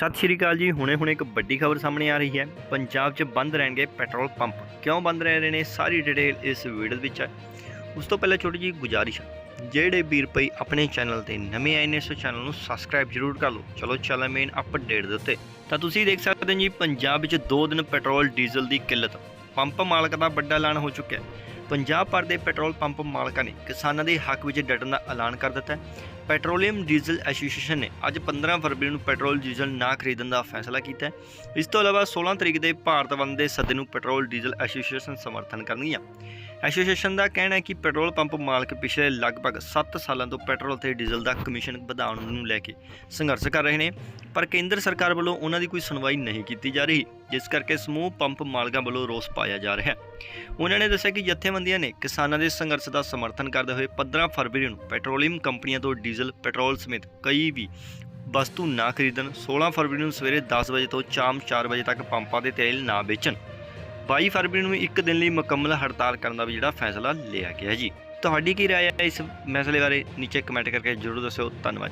ਸਤਿ ਸ਼੍ਰੀ ਅਕਾਲ ਜੀ। ਹੁਣੇ ਹੁਣੇ ਇੱਕ ਵੱਡੀ ਖਬਰ ਸਾਹਮਣੇ ਆ ਰਹੀ ਹੈ। ਪੰਜਾਬ 'ਚ ਬੰਦ ਰਹਿਣਗੇ ਪੈਟਰੋਲ ਪੰਪ। ਕਿਉਂ ਬੰਦ ਰਹਿ ਰਹੇ ਨੇ? ਸਾਰੀ ਡਿਟੇਲ ਇਸ ਵੀਡੀਓ ਵਿੱਚ ਹੈ। ਉਸ ਤੋਂ ਪਹਿਲਾਂ ਛੋਟੀ ਜਿਹੀ ਗੁਜ਼ਾਰਿਸ਼ ਜਿਹੜੇ ਵੀਰ ਭਾਈ ਆਪਣੇ ਚੈਨਲ ਤੇ ਨਵੇਂ ਆਏ ਨੇ, ਇਸ ਚੈਨਲ ਨੂੰ ਸਬਸਕ੍ਰਾਈਬ ਜ਼ਰੂਰ ਕਰ ਲਓ। ਚਲੋ, ਚੱਲਾਂ ਮੇਨ ਅਪਡੇਟ ਦੇ ਉੱਤੇ। ਤਾਂ ਤੁਸੀਂ ਦੇਖ ਸਕਦੇ ਹੋ ਜੀ, ਪੰਜਾਬ ਵਿੱਚ 2 ਦਿਨ ਪੈਟਰੋਲ ਡੀਜ਼ਲ ਦੀ ਕਿੱਲਤ। ਪੰਪ ਮਾਲਕ ਦਾ ਵੱਡਾ ਐਲਾਨ ਹੋ ਚੁੱਕਿਆ ਹੈ। ਪੰਜਾਬ ਭਰ ਦੇ ਪੈਟਰੋਲ ਪੰਪ ਮਾਲਕਾਂ ਨੇ ਕਿਸਾਨਾਂ ਦੇ ਹੱਕ ਵਿੱਚ ਡਟਣ ਦਾ ਐਲਾਨ ਕਰ ਦਿੱਤਾ ਹੈ। ਪੈਟਰੋਲੀਅਮ ਡੀਜ਼ਲ ਐਸੋਸੀਏਸ਼ਨ ਨੇ ਅੱਜ 15 ਫਰਵਰੀ ਨੂੰ ਪੈਟਰੋਲ ਡੀਜ਼ਲ ਨਾ ਖਰੀਦਣ ਦਾ ਫੈਸਲਾ ਕੀਤਾ ਹੈ। ਇਸ ਤੋਂ ਇਲਾਵਾ 16 ਤਰੀਕ ਦੇ ਭਾਰਤ ਬੰਦ ਦੇ ਸੱਦੇ ਨੂੰ ਪੈਟਰੋਲ ਡੀਜ਼ਲ ਐਸੋਸੀਏਸ਼ਨ ਸਮਰਥਨ ਕਰਨਗੀਆਂ। ਐਸੋਸੀਏਸ਼ਨ ਦਾ ਕਹਿਣਾ ਹੈ ਕਿ ਪੈਟਰੋਲ ਪੰਪ ਮਾਲਕ ਪਿਛਲੇ ਲਗਭਗ 7 ਸਾਲਾਂ ਤੋਂ ਪੈਟਰੋਲ ਤੇ ਡੀਜ਼ਲ ਦਾ ਕਮਿਸ਼ਨ ਵਧਾਉਣ ਨੂੰ ਲੈ ਕੇ ਸੰਘਰਸ਼ ਕਰ ਰਹੇ ਨੇ, ਪਰ ਕੇਂਦਰ ਸਰਕਾਰ ਵੱਲੋਂ ਉਹਨਾਂ ਦੀ ਕੋਈ ਸੁਣਵਾਈ ਨਹੀਂ ਕੀਤੀ ਜਾ ਰਹੀ, ਜਿਸ ਕਰਕੇ ਸਮੂਹ ਪੰਪ ਮਾਲਕਾਂ ਵੱਲੋਂ ਰੋਸ ਪਾਇਆ ਜਾ ਰਿਹਾ ਹੈ। ਉਹਨਾਂ ਨੇ ਦੱਸਿਆ ਕਿ ਜਥੇਬੰਦੀਆਂ ਨੇ ਕਿਸਾਨਾਂ ਦੇ ਸੰਘਰਸ਼ ਦਾ ਸਮਰਥਨ ਕਰਦੇ ਹੋਏ 15 ਫਰਵਰੀ ਨੂੰ ਪੈਟਰੋਲੀਅਮ ਕੰਪਨੀਆਂ ਤੋਂ ਡੀਜ਼ਲ ਪੈਟਰੋਲ ਸਮੇਤ ਕਈ ਵੀ ਵਸਤੂ ਨਾ ਖਰੀਦਣ 16 ਫਰਵਰੀ ਨੂੰ ਸਵੇਰੇ 10 ਵਜੇ ਤੋਂ ਸ਼ਾਮ 4 ਵਜੇ ਤੱਕ ਪੰਪਾਂ ਦੇ ਤੇਲ ਨਾ ਵੇਚਣ। 22 ਫਰਵਰੀ ਨੂੰ ਇੱਕ ਦਿਨ ਲਈ ਮੁਕੰਮਲ ਹੜਤਾਲ ਕਰਨ ਦਾ ਵੀ ਜਿਹੜਾ ਫੈਸਲਾ ਲਿਆ ਗਿਆ ਜੀ। ਤੁਹਾਡੀ ਕੀ ਰਾਏ ਹੈ ਇਸ ਮਸਲੇ ਬਾਰੇ? ਨੀਚੇ ਕਮੈਂਟ ਕਰਕੇ ਜਰੂਰ ਦੱਸਿਓ। ਧੰਨਵਾਦ।